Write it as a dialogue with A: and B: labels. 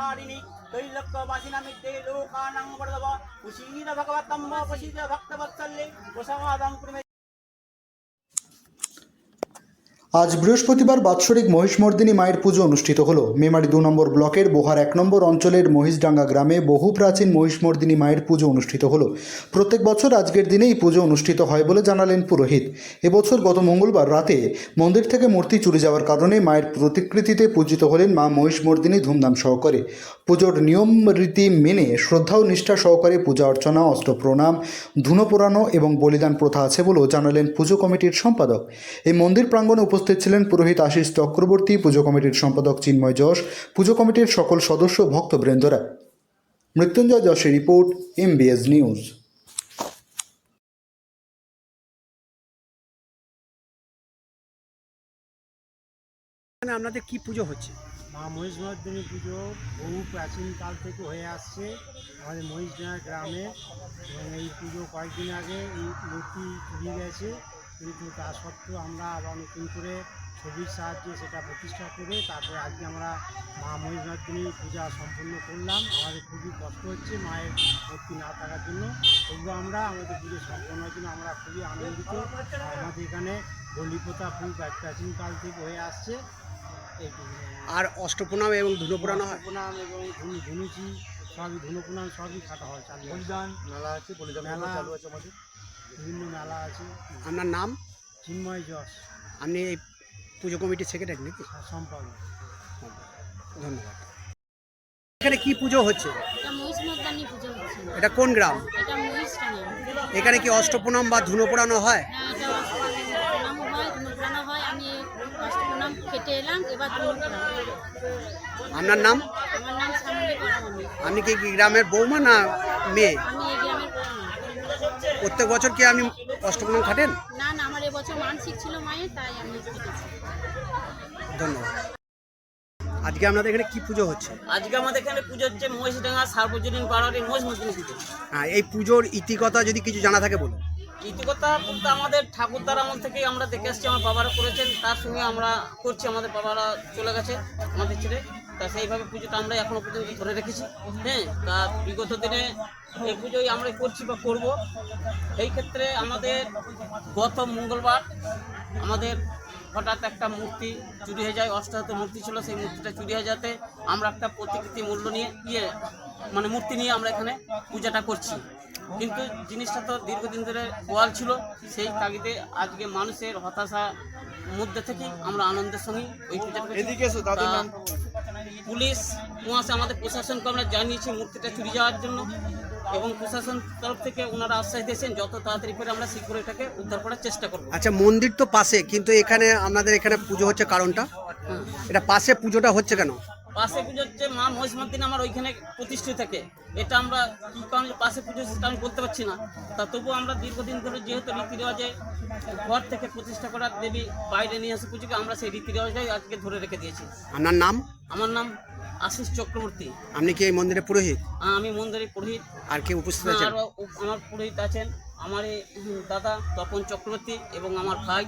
A: హారిణి తొయిలొక్క వాసినమిద్దే లోకానం వరదవ కుషీర భగవతమ్మ కుషీర భక్తవత్సల్లి కుసవాదం కురుమే
B: আজ বৃহস্পতিবার বাৎসরিক মহিষমর্দিনী মায়ের পুজো অনুষ্ঠিত হলো। মেমারি দু নম্বর ব্লকের বোহার এক নম্বর অঞ্চলের মহিষডাঙ্গা গ্রামে বহু প্রাচীন মহিষমর্দিনী মায়ের পুজো অনুষ্ঠিত হলো। প্রত্যেক বছর আজকের দিনে এই পুজো অনুষ্ঠিত হয় বলে জানালেন পুরোহিত। এবছর গত মঙ্গলবার রাতে মন্দির থেকে মূর্তি চুরি যাওয়ার কারণে মায়ের প্রতিকৃতিতে পূজিত হলেন মা মহিষমর্দিনী ধুমধাম সহকারে। পুজোর নিয়ম রীতি মেনে শ্রদ্ধা ও নিষ্ঠা সহকারে পূজা অর্চনা, অস্ত্র প্রণাম, ধুনো পোড়ানো এবং বলিদান প্রথা আছে বলেও জানালেন পুজো কমিটির সম্পাদক। এই মন্দির প্রাঙ্গণে উপস্থিত ছিলেন পুরোহিত আশিস চক্রবর্তী পুজো কমিটির সম্পাদক চিন্ময় যশ পুজো কমিটির সকল সদস্য ভক্তবৃন্দরা। মৃত্যুঞ্জয় যশের রিপোর্ট এমবিএস নিউজ
C: এখানে আপনাদের কি পুজো হচ্ছে?
D: মা মহিষমর্দিনী পুজো বহু প্রাচীনকাল থেকে হয়ে আসছে। আমাদের মহিষডাঙ্গা গ্রামে এবং এই পুজো কয়েকদিন আগে এই মূর্তি গেছে। কিন্তু তা সত্ত্বেও আমরা আবার নতুন করে ছবির সাহায্যে সেটা প্রতিষ্ঠা করে তারপরে আজকে আমরা মা মহিষমর্দিনী পূজা সম্পন্ন করলাম। আমাদের খুবই কষ্ট হচ্ছে মায়ের মূর্তি না থাকার জন্য। তবুও আমরা আমাদের পুজো সম্পন্ন হওয়ার জন্য আমরা খুবই আনন্দিত। আমাদের এখানে বলিপ্রথা খুব প্রাচীনকাল থেকে হয়ে আসছে।
C: আর অষ্টপ্রণাম এবং ধুনো পোড়ানো হয়?
D: প্রণাম এবং ধনু ধনুচি সবই ধনু প্রণাম সবই খাটা হয় চালু বলিদান মেলা আছে বলিদান মেলা চালু আছে আমাদের। বিভিন্ন মেলা আছে।
C: আপনার নাম?
D: চিন্ময় যশ।
C: আপনি এই পুজো কমিটির সেক্রেটারি নাকি?
D: সম্পাদক।
C: ধন্যবাদ। এখানে কি পুজো হচ্ছে?
E: এটা মহিষমর্দানি পুজো হচ্ছে।
C: এটা কোন গ্রাম? এখানে কি অষ্টপ্রণাম বা ধুনো পোড়ানো হয়?
E: হ্যাঁ হয়। হয়।
C: আপনার নাম? আপনি কি গ্রামের বৌমা না মেয়ে
E: আমি এই গ্রামের পরামা
C: প্রত্যেক বছর কি আমি অষ্টপ্রণাম খাটেন?
E: না না আমার এবছর মানসিক ছিল মায়ের তাই আমি
C: ধন্যবাদ। আজকে আপনাদের এখানে কি পুজো হচ্ছে?
A: আজকে আমাদের এখানে পুজো হচ্ছে মহিষডাঙ্গা সার্বজনীন পাড়ার মহিষমর্দিনী পুজো।
C: হ্যাঁ এই পুজোর ইতিকথা যদি কিছু জানা থাকে বলুন।
A: ইতিকথা বলতে আমাদের ঠাকুরদার আমল থেকেই আমরা দেখে আসছি আমার বাবারা করেছেন তার সঙ্গে আমরা করছি আমাদের বাবারা চলে গেছে আমাদের ছেড়ে। তা সেইভাবে পুজোটা আমরা এখনও পর্যন্ত ধরে রেখেছি। হ্যাঁ তা বিগত দিনে এই পুজোই আমরা করছি বা করব। এই ক্ষেত্রে আমাদের গত মঙ্গলবার আমাদের হঠাৎ একটা মূর্তি চুরি হয়ে যায় অষ্টাহত মূর্তি ছিল সেই মূর্তিটা চুরি হয়ে যাতে আমরা একটা প্রতিকৃতি মূল্য নিয়ে ইয়ে মানে মূর্তি নিয়ে আমরা এখানে পূজাটা করছি। কিন্তু জিনিসটা তো দীর্ঘদিন ধরে গোয়াল ছিল সেই তাগিদে আজকে মানুষের হতাশা মধ্যে থেকেই আমরা আনন্দের সঙ্গে ওই। তা পুলিশ মহাশয় আমাদের প্রশাসনকে আমরা জানিয়েছি মূর্তিটা চুরি যাওয়ার জন্য এবং প্রশাসন তরফ থেকে ওনারা আশ্বাস দিয়েছেন যত তাড়াতাড়ি করে আমরা শীঘ্র এটাকে উদ্ধার করার চেষ্টা করব।
C: আচ্ছা মন্দির তো পাশে কিন্তু এখানে আপনাদের এখানে পুজো হচ্ছে কারণটা?
A: হ্যাঁ।
C: এটা পাশে পুজোটা হচ্ছে কেন?
A: পাশে পুজো হচ্ছে মা মহিষমর্দিনী আমার ওইখানে প্রতিষ্ঠিত থাকে। এটা আমরা কী কারণে পাশে পুজো সেটা আমি বলতে পারছি না। তা তবুও আমরা দীর্ঘদিন ধরে যেহেতু রীতি রেওয়াজে ঘর থেকে প্রতিষ্ঠা করার দেবী বাইরে নিয়ে আসে পুজোকে আমরা সেই রীতি রেওয়াজটাই আজকে ধরে রেখে দিয়েছি।
C: আপনার নাম?
A: আমার নাম আশিস চক্রবর্তী।
C: আপনি কি এই মন্দিরে পুরোহিত?
A: আমি মন্দিরে পুরোহিত।
C: আর কে উপস্থিত আছেন?
A: আরও আমার পুরোহিত আছেন। আমার এই দাদা তপন চক্রবর্তী এবং আমার ভাই।